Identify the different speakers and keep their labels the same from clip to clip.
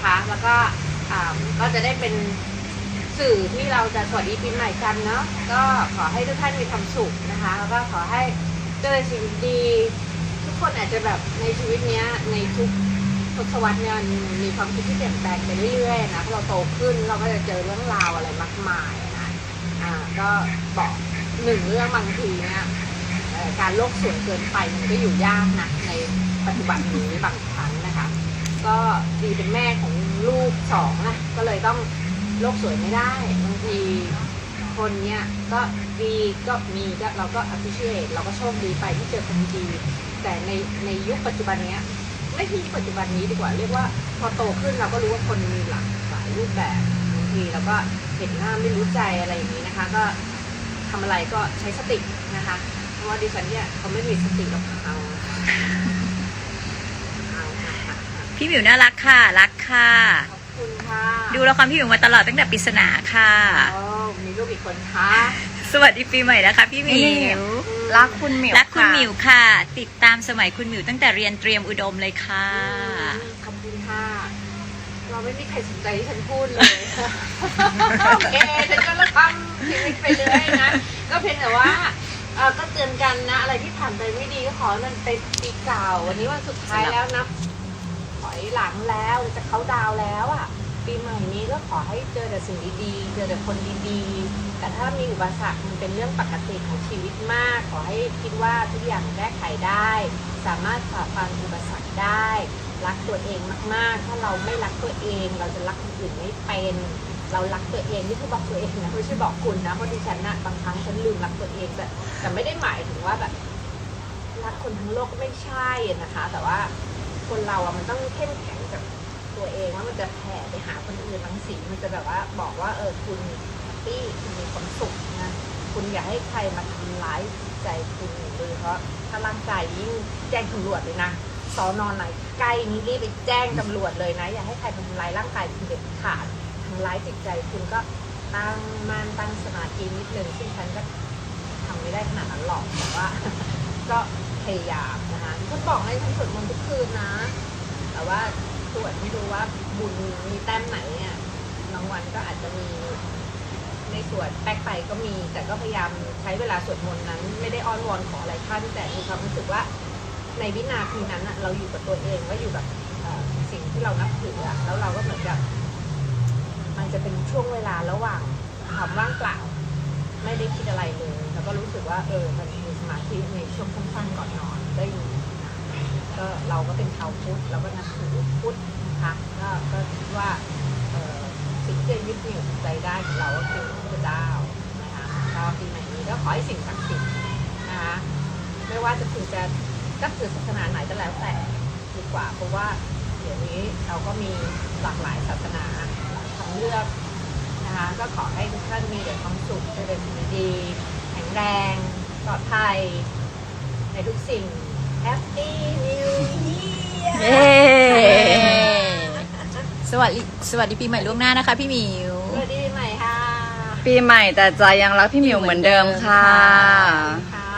Speaker 1: นะคะ แล้วก็ก็จะได้เป็นสื่อที่เราจะสวัสดีปีใหม่กันเนาะก็ขอให้ทุกท่านมีความสุขนะคะ แล้วก็ขอให้เจอสิ่งดี ทุกคนอาจจะแบบในชีวิตเนี้ยในทุกทศวรรษเนี่ยมีความคิดที่เปลี่ยนแปลงไปเรื่อยๆนะเพราะเราโตขึ้นเราก็จะเจอเรื่องราวอะไรมากมายนะอ่าก็บอกหนึ่งเรื่องบางทีเนี่ยการโลกสวยเกินไปมันก็อยู่ยากนะในปัจจุบันนี้บางครั้ง ก็ดีเป็นแม่ของลูกสองนะก็เลยต้องโลกสวยไม่ได้บางทีคนเนี่ยก็ดีก็มีก็เราก็ appreciate เราก็โชคดีไปที่เจอคนดี แต่ในในยุคปัจจุบันเนี้ยไม่ใช่ปัจจุบันนี้ดีกว่าเรียกว่าพอโตขึ้นเราก็รู้ว่าคนมีหลากหลายรูปแบบบางทีเราก็เห็นหน้าไม่รู้ใจอะไรอย่างนี้นะคะ ก็ทำอะไรก็ใช้สตินะคะ เพราะว่าดิฉันเนี่ยเขาไม่มีสติหรอกเอาเอา
Speaker 2: พี่หมิวน่ารักค่ะ รักค่ะ
Speaker 1: ขอบคุณค่ะ
Speaker 2: ดูละครพี่หมิวมาตลอดตั้งแต่ปริศนาค่ะ
Speaker 1: โอ้มีลูกอีกคนคะ
Speaker 2: สวัสดีปีใหม่นะคะ พี่หมิว
Speaker 3: รักคุณหมิว
Speaker 2: รักคุณะหมิวค่ะ ติดตามสมัยคุณหมิวตั้งแต่เรียนเตรียมอุดมเลยค่ะ
Speaker 1: ขอบคุณค่ะ เราไม่มีใครสนใจที่ฉันพูดเลย โอเค ฉันก็ละทำชีวิตไปเรื่อยนะ ก็เพียงแต่ว่าเออก็เตือนกันนะ อะไรที่ผ่านไปไม่ดีก็ขอให้มันเป็นปีเก่า วันนี้วันสุดท้ายแล้วนะถ อยหลังแล้วจะเขาดาวแล้วอะปีใหม่นี้ก็ขอให้เจอแต่สิ่งดีๆ เจอแต่คนดีๆ แต่ถ้ามีอุปสรรคมันเป็นเรื่องปกติของชีวิตมาก ขอให้คิดว่าทุกอย่างแก้ไขได้ สามารถฝ่าฟันอุปสรรคได้ รักตัวเองมากๆ ถ้าเราไม่รักตัวเอง เราจะรักคนอื่นไม่เป็น เรารักตัวเองนี่คือบอกตัวเองนะไม่ใช่บอกคุณนะเพราะดิฉันนะบางครั้งฉันลืมรักตัวเองแต่แต่ไม่ได้หมายถึงว่าแบบรักคนทั้งโลกไม่ใช่นะคะ แต่ว่า คนเราอะมันต้องเข้มแข็งกับตัวเองแล้วมันจะแผ่ไปหาคนอื่นบางสีมันจะแบบว่าบอกว่าเออคุณแฮปปี้คุณมีความสุขนะคุณอย่าให้ใครมาทำร้ายใจคุณโดยเฉพาะถ้าร่างกายยิ่งแจ้งตำรวจเลยนะสอนอนไหนใกล้นี้รีบไปแจ้งตำรวจเลยนะ อย่าให้ใครมาทำร้ายร่างกายคุณเด็ดขาดทำร้ายจิตใจคุณก็ตั้งมั่นตั้งสมาธินิดนึงซึ่งฉันก็ทำไม่ได้ขนาดนั้นหรอกแต่ว่า ก็พยายามนะคะท่านบอกให้ฉันสวดมนต์ทุกคืนนะ แต่ว่าสวดไม่รู้ว่าบุญมีแต้มไหนเนี่ยบางวันก็อาจจะมีในสวดแป๊กไปก็มี แต่ก็พยายามใช้เวลาสวดมนต์นั้น ไม่ได้อ้อนวอนขออะไรท่านแต่มีความรู้สึกว่าในวินาทีนั้นเราอยู่กับตัวเองว่าอยู่กับสิ่งที่เรานับถือแล้วเราก็เหมือนกับมันจะเป็นช่วงเวลาระหว่างความว่างเปล่า ไม่ได้คิดอะไรเลยแล้วก็รู้สึกว่าเออมันมี มาธิในช่วงสั้นๆก่อนนอนได้อยู่นะก็เราก็เป็นชาวพุทธเราก็นับถือพุทธนะคะก็ก็คิดว่าสิ่งที่จะยึดเหนี่ยวใจได้ของเราก็คือพระเจ้านะคะก็ปีใหม่นี้ก็ขอให้สิ่งศักดิ์สิทธิ์นะคะไม่ว่าจะถือจะนับถือศาสนาไหนก็แล้วแต่ดีกว่า เพราะว่าเดี๋ยวนี้เราก็มีหลากหลายศาสนาทางเลือกนะคะก็ขอให้ทุกท่านมีแต่ความสุขเจริญสิ่งดีๆแข็งแรง ลอดภัย ในทุกสิ่ง Happy New Year
Speaker 2: เย้สวัสดีสวัสดีปีใหม่ล่วงหน้านะคะ พี่หมิว
Speaker 1: สวัสดีปีใหม่ค่ะ
Speaker 3: ปีใหม่แต่ใจยังรักพี่หมิวเหมือนเดิมค่ะ
Speaker 1: ค่ะ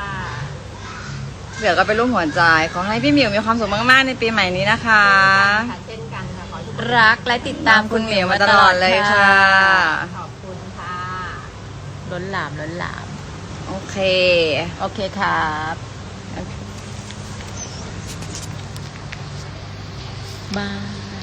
Speaker 3: เดี๋ยวก็เป็นรูปหัวใจ ขอให้พี่หมิวมีความสุขมากๆในปีใหม่นี้นะคะ
Speaker 1: เช่นกันค่ะขอให้ทุกคน
Speaker 2: รักและติดตาม
Speaker 3: คุณหมิวมาตลอดเลยค่ะ
Speaker 1: ขอบคุณค่ะ
Speaker 2: ล้นหลามล้นหลาม
Speaker 3: โอเค
Speaker 2: โอเคครับบาย